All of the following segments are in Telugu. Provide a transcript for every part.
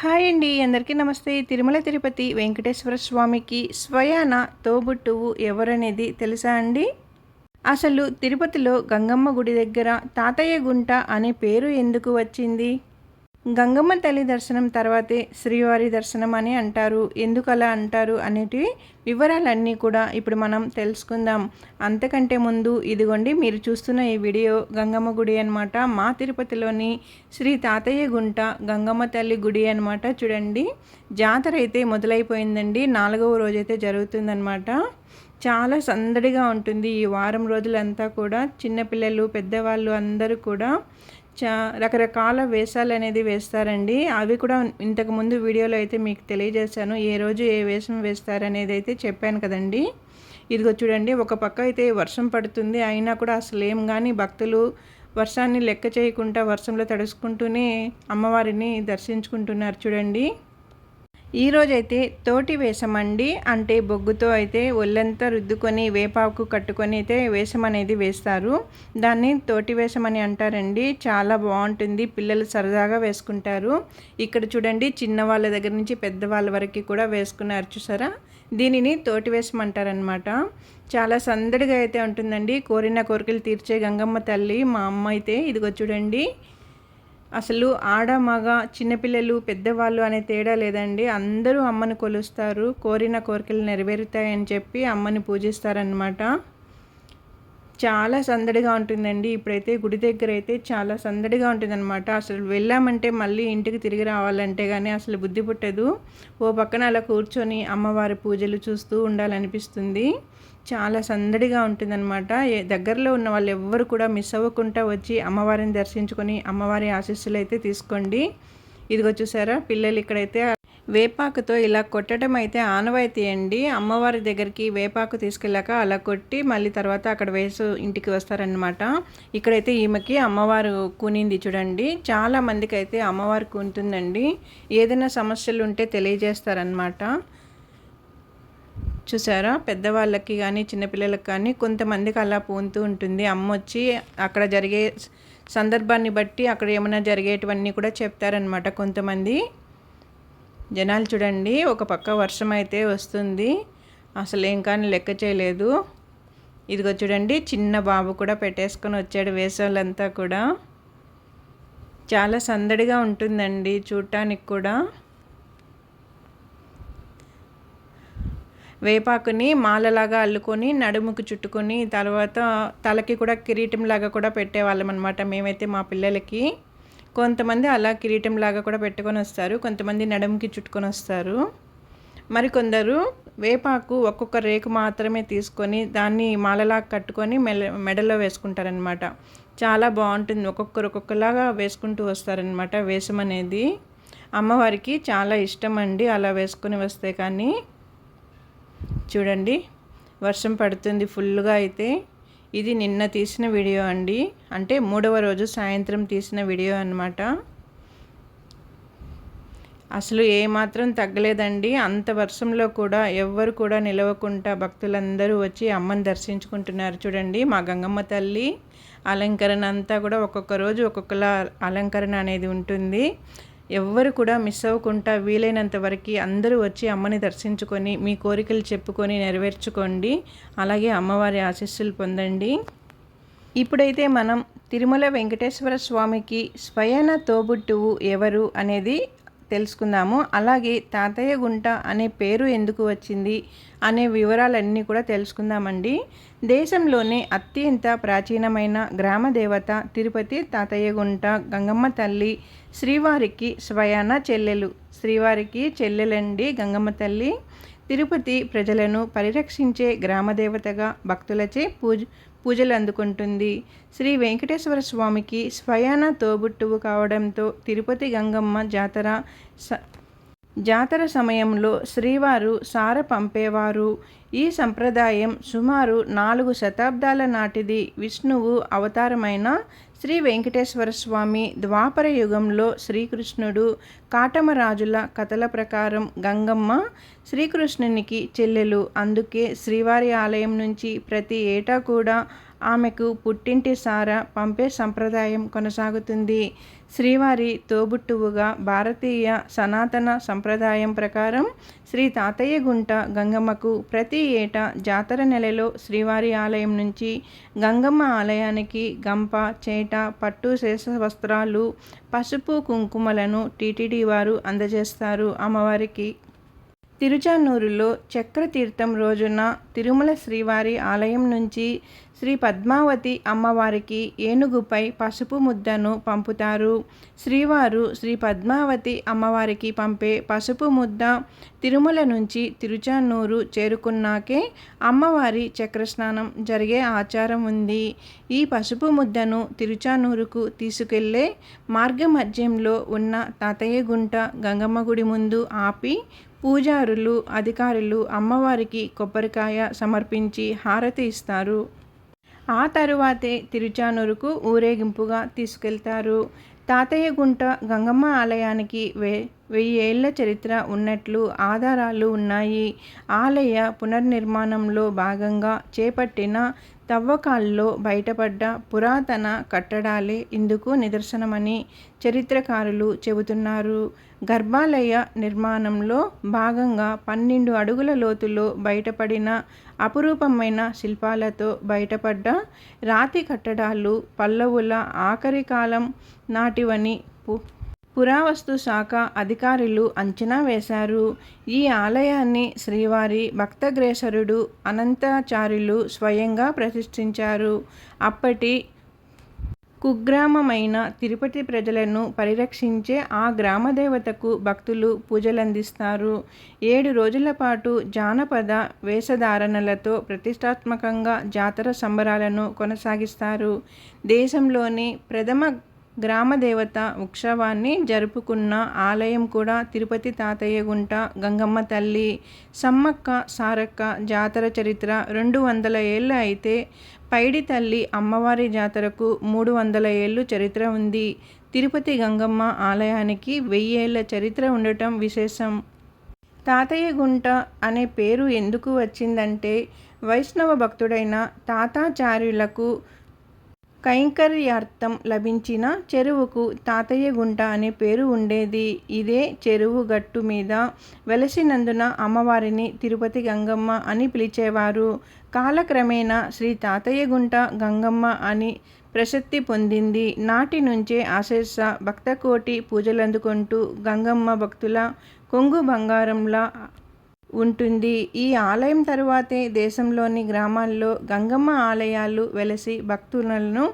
హాయ్ అండి అందరికీ నమస్తే. తిరుమల తిరుపతి వెంకటేశ్వర స్వామికి స్వయాన తోబుట్టువు ఎవరనేది తెలుసా అండి? అసలు తిరుపతిలో గంగమ్మ గుడి దగ్గర తాతయ్య గుంట అనే పేరు ఎందుకు వచ్చింది? గంగమ్మ తల్లి దర్శనం తర్వాతే శ్రీవారి దర్శనం అని అంటారు. ఎందుకు అలా అంటారు అనేటి వివరాలన్నీ కూడా ఇప్పుడు మనం తెలుసుకుందాం. అంతకంటే ముందు ఇదిగోండి మీరు చూస్తున్న ఈ వీడియో గంగమ్మ గుడి అనమాట మా తిరుపతిలోని శ్రీ తాతయ్య గుంట గంగమ్మ తల్లి గుడి అనమాట చూడండి జాతర అయితే మొదలైపోయిందండి. నాలుగవ రోజైతే జరుగుతుందనమాట చాలా సందడిగా ఉంటుంది ఈ వారం రోజులంతా కూడా. చిన్నపిల్లలు పెద్దవాళ్ళు అందరూ కూడా చా రకరకాల వేషాలు అనేది వేస్తారండి. అవి కూడా ఇంతకుముందు వీడియోలో అయితే మీకు తెలియజేశాను. ఏ రోజు ఏ వేషం వేస్తారనేది అయితే చెప్పాను కదండి. ఇదిగో చూడండి ఒక పక్క అయితే వర్షం పడుతుంది. అయినా కూడా అసలు ఏం కానీ భక్తులు వర్షాన్ని లెక్క చేయకుండా వర్షంలో తడుసుకుంటూనే అమ్మవారిని దర్శించుకుంటున్నారు చూడండి. ఈరోజైతే తోటి వేషమండి. అంటే బొగ్గుతో అయితే ఒళ్ళంతా రుద్దుకొని వేపాకు కట్టుకొని అయితే వేషం అనేది వేస్తారు. దాన్ని తోటి వేషం అని అంటారండి. చాలా బాగుంటుంది. పిల్లలు సరదాగా వేసుకుంటారు. ఇక్కడ చూడండి చిన్న వాళ్ళ దగ్గర నుంచి పెద్దవాళ్ళ వరకు కూడా వేసుకున్నారు చూసారా? దీనిని తోటి వేషం అంటారనమాట చాలా సందడిగా అయితే ఉంటుందండి. కోరిన కోరికలు తీర్చే గంగమ్మ తల్లి మా అమ్మ అయితే. ఇదిగో చూడండి. అసలు ఆడ మగ చిన్నపిల్లలు పెద్దవాళ్ళు అనే తేడా లేదండి. అందరూ అమ్మని కొలుస్తారు. కోరిన కోరికలు నెరవేరుతాయని చెప్పి అమ్మని పూజిస్తారనమాట చాలా సందడిగా ఉంటుందండి. ఇప్పుడైతే గుడి దగ్గర అయితే చాలా సందడిగా ఉంటుందన్నమాట. అసలు వెళ్ళామంటే మళ్ళీ ఇంటికి తిరిగి రావాలంటే కానీ అసలు బుద్ధి పుట్టదు. ఓ పక్కన అలా కూర్చొని అమ్మవారి పూజలు చూస్తూ ఉండాలనిపిస్తుంది. చాలా సందడిగా ఉంటుందన్నమాట. దగ్గరలో ఉన్న వాళ్ళు ఎవ్వరు కూడా మిస్ అవ్వకుండా వచ్చి అమ్మవారిని దర్శించుకొని అమ్మవారి ఆశీస్సులు అయితే తీసుకోండి. ఇదిగో చూసారా పిల్లలు ఇక్కడైతే వేపాకుతో ఇలా కొట్టడం అయితే ఆనవాయితీ అండి అమ్మవారి దగ్గరికి వేపాకు తీసుకెళ్ళాక అలా కొట్టి మళ్ళీ తర్వాత అక్కడ వేసు ఇంటికి వస్తారనమాట ఇక్కడైతే ఈమెకి అమ్మవారు కూనింది చూడండి. చాలా మందికి అయితే అమ్మవారు కూంటుందండి ఏదైనా సమస్యలు ఉంటే తెలియజేస్తారనమాట చూసారా? పెద్దవాళ్ళకి కానీ చిన్నపిల్లలకి కానీ కొంతమందికి అలా పూంతూ ఉంటుంది. అమ్మ వచ్చి అక్కడ జరిగే సందర్భాన్ని బట్టి అక్కడ ఏమైనా జరిగేటివన్నీ కూడా చెప్తారనమాట కొంతమంది. జనాలు చూడండి ఒక పక్క వర్షం అయితే వస్తుంది. అసలు ఏం కానీ లెక్క చేయలేదు. ఇదిగో చూడండి చిన్న బాబు కూడా పెట్టేసుకొని వచ్చాడు వేసవాళ్ళంతా కూడా. చాలా సందడిగా ఉంటుందండి చూడటానికి కూడా. వేపాకుని మాలలాగా అల్లుకొని నడుముకు చుట్టుకొని తర్వాత తలకి కూడా కిరీటం లాగా కూడా పెట్టేవాళ్ళం అనమాట మేమైతే మా పిల్లలకి. కొంతమంది అలా కిరీటం లాగా కూడా పెట్టుకొని వస్తారు కొంతమంది నడుముకి చుట్టుకొని వస్తారు. మరికొందరు వేపాకు ఒక్కొక్క రేకు మాత్రమే తీసుకొని దాన్ని మాలలా కట్టుకొని మెల మెడలో వేసుకుంటారనమాట చాలా బాగుంటుంది ఒక్కొక్కరు ఒక్కొక్కలాగా వేసుకుంటూ వస్తారనమాట వేషం అనేది. అమ్మవారికి చాలా ఇష్టం అండి అలా వేసుకొని వస్తే కానీ. చూడండి. వర్షం పడుతుంది ఫుల్గా అయితే. ఇది నిన్న తీసిన వీడియో అండి. అంటే మూడవ రోజు సాయంత్రం తీసిన వీడియో అనమాట అసలు ఏమాత్రం తగ్గలేదండి. అంత వర్షంలో కూడా ఎవ్వరు కూడా నిలవకుండా భక్తులందరూ వచ్చి అమ్మని దర్శించుకుంటున్నారు చూడండి. మా గంగమ్మ తల్లి అలంకరణ అంతా కూడా ఒక్కొక్క రోజు ఒక్కొక్కలా అలంకరణ అనేది ఉంటుంది. ఎవ్వరు కూడా మిస్ అవ్వకుండా వీలైనంత వరకు అందరూ వచ్చి అమ్మని దర్శించుకొని మీ కోరికలు చెప్పుకొని నెరవేర్చుకోండి. అలాగే అమ్మవారి ఆశీస్సులు పొందండి. ఇప్పుడైతే మనం తిరుమల వెంకటేశ్వర స్వామికి స్వయన తోబుట్టువు ఎవరు అనేది తెలుసుకుందాము. అలాగే తాతయ్య గుంట అనే పేరు ఎందుకు వచ్చింది అనే వివరాలన్నీ కూడా తెలుసుకుందామండి. దేశంలోనే అత్యంత ప్రాచీనమైన గ్రామ దేవత తిరుపతి తాతయ్య గుంట గంగమ్మ తల్లి శ్రీవారికి స్వయాన చెల్లెలు శ్రీవారికి చెల్లెలండి గంగమ్మ తల్లి. తిరుపతి ప్రజలను పరిరక్షించే గ్రామదేవతగా భక్తులచే పూజ పూజలు అందుకుంటుంది. శ్రీ వెంకటేశ్వర స్వామికి స్వయాన తోబుట్టువు కావడంతో తిరుపతి గంగమ్మ జాతర స జాతర సమయంలో శ్రీవారు సార పంపేవారు. ఈ సంప్రదాయం సుమారు నాలుగు శతాబ్దాల నాటిది. విష్ణువు అవతారమైన శ్రీ వెంకటేశ్వర స్వామి ద్వాపర యుగంలో శ్రీకృష్ణుడు కాటమరాజుల కథల ప్రకారం గంగమ్మ శ్రీకృష్ణునికి చెల్లెలు. అందుకే శ్రీవారి ఆలయం నుంచి ప్రతి ఏటా కూడా ఆమెకు పుట్టింటి సార పంపే సంప్రదాయం కొనసాగుతుంది. శ్రీవారి తోబుట్టువుగా భారతీయ సనాతన సంప్రదాయం ప్రకారం శ్రీ తాతయ్య గుంట గంగమ్మకు ప్రతి ఏటా జాతర నెలలో శ్రీవారి ఆలయం నుంచి గంగమ్మ ఆలయానికి గంప చేట పట్టు శేష వస్త్రాలు పసుపు కుంకుమలను టీటీడీ వారు అందజేస్తారు అమ్మవారికి. తిరుచానూరులో చక్రతీర్థం రోజున తిరుమల శ్రీవారి ఆలయం నుంచి శ్రీ పద్మావతి అమ్మవారికి ఏనుగుపై పసుపు ముద్దను పంపుతారు. శ్రీవారు శ్రీ పద్మావతి అమ్మవారికి పంపే పసుపు ముద్ద తిరుమల నుంచి తిరుచానూరు చేరుకున్నాకే అమ్మవారి చక్రస్నానం జరిగే ఆచారం ఉంది. ఈ పసుపు ముద్దను తిరుచానూరుకు తీసుకెళ్ళే మార్గమధ్యంలో ఉన్న తాతయ్య గుంట గంగమ్మ గుడి ముందు ఆపి పూజారులు అధికారులు అమ్మవారికి కొబ్బరికాయ సమర్పించి హారతి ఇస్తారు. ఆ తరువాతే తిరుచానూరుకు ఊరేగింపుగా తీసుకెళ్తారు. తాతయ్య గుంట గంగమ్మ ఆలయానికి వే వెయ్యి ఏళ్ళ చరిత్ర ఉన్నట్లు ఆధారాలు ఉన్నాయి. ఆలయ పునర్నిర్మాణంలో భాగంగా చేపట్టిన తవ్వకాల్లో బయటపడ్డ పురాతన కట్టడాలే ఇందుకు నిదర్శనమని చరిత్రకారులు చెబుతున్నారు. గర్భాలయ నిర్మాణంలో భాగంగా పన్నెండు అడుగుల లోతులో బయటపడిన అపురూపమైన శిల్పాలతో బయటపడ్డ రాతి కట్టడాలు పల్లవుల ఆఖరి కాలం నాటివని పురావస్తు శాఖ అధికారులు అంచనా వేశారు. ఈ ఆలయాన్ని శ్రీవారి భక్తగ్రేసరుడు అనంతాచార్యులు స్వయంగా ప్రతిష్ఠించారు. అప్పటి కుగ్రామమైన తిరుపతి ప్రజలను పరిరక్షించే ఆ గ్రామదేవతకు భక్తులు పూజలందిస్తారు. ఏడు రోజుల పాటు జానపద వేషధారణలతో ప్రతిష్టాత్మకంగా జాతర సంబరాలను కొనసాగిస్తారు. దేశంలోని ప్రథమ గ్రామదేవత ఉత్సవాన్ని జరుపుకున్న ఆలయం కూడా తిరుపతి తాతయ్య గుంట గంగమ్మ తల్లి సమ్మక్క సారక్క జాతర చరిత్ర రెండు వందల ఏళ్ళ అయితే పైడి తల్లి అమ్మవారి జాతరకు మూడు వందల ఏళ్ళు చరిత్ర ఉంది. తిరుపతి గంగమ్మ ఆలయానికి వెయ్యేళ్ళ చరిత్ర ఉండటం విశేషం. తాతయ్య గుంట అనే పేరు ఎందుకు వచ్చిందంటే వైష్ణవ భక్తుడైన తాతాచార్యులకు కైంకర్యార్థం లభించిన చెరువుకు తాతయ్య గుంట అనే పేరు ఉండేది. ఇదే చెరువు గట్టు మీద వెలసినందున అమ్మవారిని తిరుపతి గంగమ్మ అని పిలిచేవారు. కాలక్రమేణా శ్రీ తాతయ్య గుంట గంగమ్మ అని ప్రసిద్ధి పొందింది. నాటి నుంచే ఆశేష భక్తకోటి పూజలందుకుంటూ గంగమ్మ భక్తుల కొంగు బంగారంలా ఉంటుంది. ఈ ఆలయం తరువాతే దేశంలోని గ్రామాల్లో గంగమ్మ ఆలయాలు వెలసి భక్తులను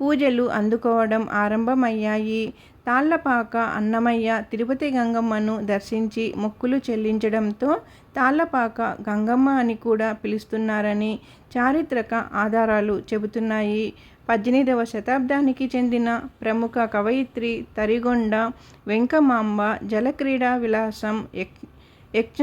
పూజలు అందుకోవడం ఆరంభమయ్యాయి. తాళ్ళపాక అన్నమయ్య తిరుపతి గంగమ్మను దర్శించి మొక్కులు చెల్లించడంతో తాళ్ళపాక గంగమ్మ అని కూడా పిలుస్తున్నారని చారిత్రక ఆధారాలు చెబుతున్నాయి. పద్దెనిమిదవ శతాబ్దానికి చెందిన ప్రముఖ కవయిత్రి తరిగొండ వెంకమాంబ జలక్రీడా విలాసం యక్ష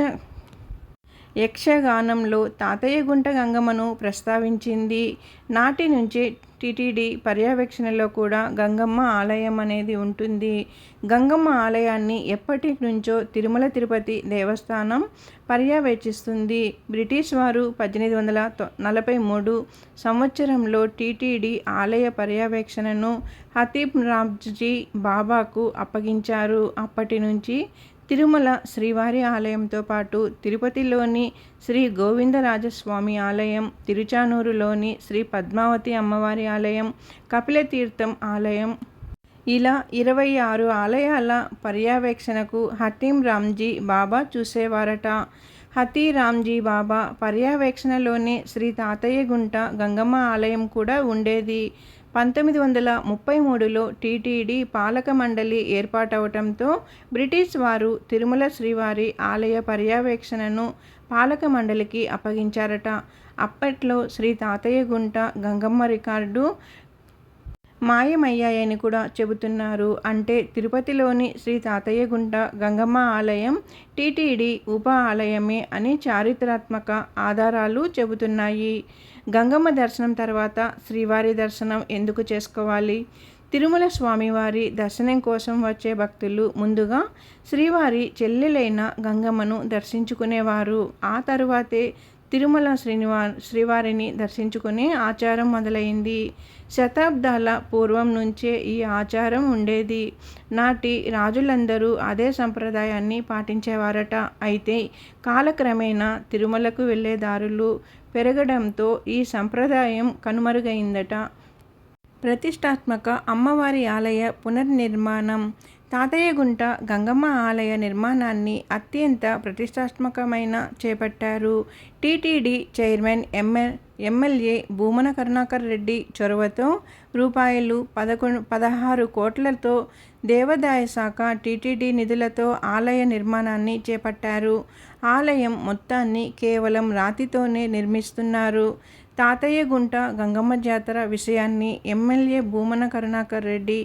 యక్షగానంలో తాతయ్య గుంట గంగమ్మను ప్రస్తావించింది. నాటి నుంచి టిటిడి పర్యవేక్షణలో కూడా గంగమ్మ ఆలయం అనేది ఉంటుంది. గంగమ్మ ఆలయాన్ని ఎప్పటి నుంచో తిరుమల తిరుపతి దేవస్థానం పర్యవేక్షిస్తుంది. బ్రిటిష్ వారు పద్దెనిమిది వందల నలభై మూడు సంవత్సరంలో టీటీడీ ఆలయ పర్యవేక్షణను హతీబ్ రాబ్జీ బాబాకు అప్పగించారు. అప్పటి నుంచి తిరుమల శ్రీవారి ఆలయంతో పాటు తిరుపతిలోని శ్రీ గోవిందరాజస్వామి ఆలయం తిరుచానూరులోని శ్రీ పద్మావతి అమ్మవారి ఆలయం కపిలతీర్థం ఆలయం. ఇలా ఇరవై ఆరు ఆలయాల పర్యవేక్షణకు హతీం రామ్జీ బాబా చూసేవారట. హతీ రామ్జీ బాబా పర్యవేక్షణలోనే శ్రీ తాతయ్య గుంట గంగమ్మ ఆలయం కూడా ఉండేది. పంతొమ్మిది వందల ముప్పై మూడులో టీటీడీ పాలక మండలి ఏర్పాటవటంతో బ్రిటిష్ వారు తిరుమల శ్రీవారి ఆలయ పర్యవేక్షణను పాలక మండలికి అప్పగించారట. అప్పట్లో శ్రీ తాతయ్య గుంట గంగమ్మ రికార్డు మాయమయ్యాయని కూడా చెబుతున్నారు. అంటే తిరుపతిలోని శ్రీ తాతయ్య గుంట గంగమ్మ ఆలయం టీటీడీ ఉప ఆలయమే అని చారిత్రాత్మక ఆధారాలు చెబుతున్నాయి. గంగమ్మ దర్శనం తర్వాత శ్రీవారి దర్శనం ఎందుకు చేసుకోవాలి? తిరుమల స్వామివారి దర్శనం కోసం వచ్చే భక్తులు ముందుగా శ్రీవారి చెల్లెలైన గంగమ్మను దర్శించుకునేవారు. ఆ తరువాతే తిరుమల శ్రీనివా శ్రీవారిని దర్శించుకునే ఆచారం మొదలైంది. శతాబ్దాల పూర్వం నుంచే ఈ ఆచారం ఉండేది. నాటి రాజులందరూ అదే సంప్రదాయాన్ని పాటించేవారట. అయితే కాలక్రమేణా తిరుమలకు వెళ్ళే దారులు పెరగడంతో ఈ సంప్రదాయం కనుమరుగైందట. ప్రతిష్టాత్మక అమ్మవారి ఆలయ పునర్నిర్మాణం తాతయ్యగుంట గంగమ్మ ఆలయ నిర్మాణాన్ని అత్యంత ప్రతిష్టాత్మకమైన చేపట్టారు. TTD chairman ML MLA Bhumana Karunakar Reddy చొరవతో రూపాయలు పదకొండు పదహారు కోట్లతో దేవాదాయ శాఖ టీటీడీ నిధులతో ఆలయ నిర్మాణాన్ని చేపట్టారు. ఆలయం మొత్తాన్ని కేవలం రాతితోనే నిర్మిస్తున్నారు. తాతయ్య గుంట గంగమ్మ జాతర విషయాన్ని MLA Bhumana Karunakar Reddy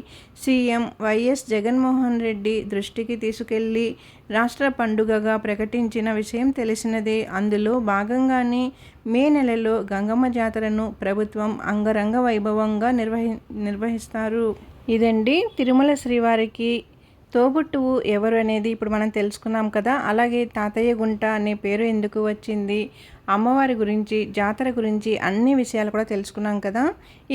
CM YS Jaganmohan Reddy దృష్టికి తీసుకెళ్ళి రాష్ట్ర పండుగగా ప్రకటించిన విషయం తెలిసినదే. అందులో భాగంగానే మే నెలలో గంగమ్మ జాతరను ప్రభుత్వం అంగరంగ వైభవంగా నిర్వహి నిర్వహిస్తారు. ఇదండి తిరుమల శ్రీవారికి తోబుట్టువు ఎవరు అనేది ఇప్పుడు మనం తెలుసుకున్నాం కదా. అలాగే తాతయ్య గుంట అనే పేరు ఎందుకు వచ్చింది? అమ్మవారి గురించి జాతర గురించి అన్ని విషయాలు కూడా తెలుసుకున్నాం కదా.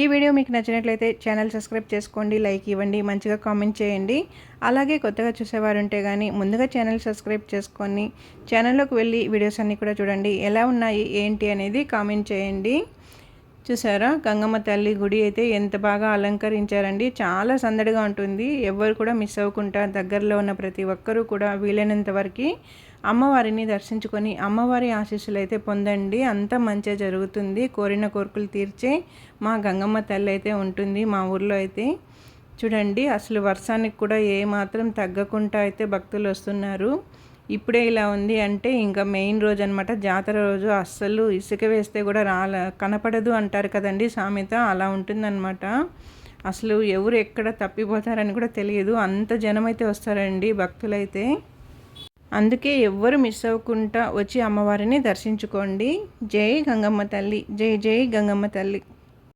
ఈ వీడియో మీకు నచ్చినట్లయితే ఛానల్ సబ్స్క్రైబ్ చేసుకోండి లైక్ ఇవ్వండి మంచిగా కామెంట్ చేయండి. అలాగే కొత్తగా చూసేవారు ఉంటే కానీ ముందుగా ఛానల్ సబ్స్క్రైబ్ చేసుకొని ఛానల్లోకి వెళ్ళి వీడియోస్ అన్నీ కూడా చూడండి. ఎలా ఉన్నాయి ఏంటి అనేది కామెంట్ చేయండి. చూసారా? గంగమ్మ తల్లి గుడి అయితే ఎంత బాగా అలంకరించారండి. చాలా సందడిగా ఉంటుంది. ఎవరు కూడా మిస్ అవ్వకుండా దగ్గరలో ఉన్న ప్రతి ఒక్కరూ కూడా వీలైనంత వరకు అమ్మవారిని దర్శించుకొని అమ్మవారి ఆశీస్సులు అయితే పొందండి. అంత మంచిగా జరుగుతుంది. కోరిన కోరికలు తీర్చే మా గంగమ్మ తల్లి అయితే ఉంటుంది మా ఊర్లో అయితే. చూడండి అసలు వర్షానికి కూడా ఏ మాత్రం తగ్గకుండా అయితే భక్తులు వస్తున్నారు. ఇప్పుడే ఇలా ఉంది అంటే ఇంకా మెయిన్ రోజు అనమాట జాతర రోజు అస్సలు ఇసుక వేస్తే కూడా రాల కనపడదు అంటారు కదండి సామెత. అలా ఉంటుందన్నమాట. అసలు ఎవరు ఎక్కడ తప్పిపోతారని కూడా తెలియదు. అంత జనం అయితే వస్తారండి భక్తులైతే. అందుకే ఎవ్వరు మిస్ అవ్వకుండా వచ్చి అమ్మవారిని దర్శించుకోండి. జై గంగమ్మ తల్లి జై జై గంగమ్మ తల్లి.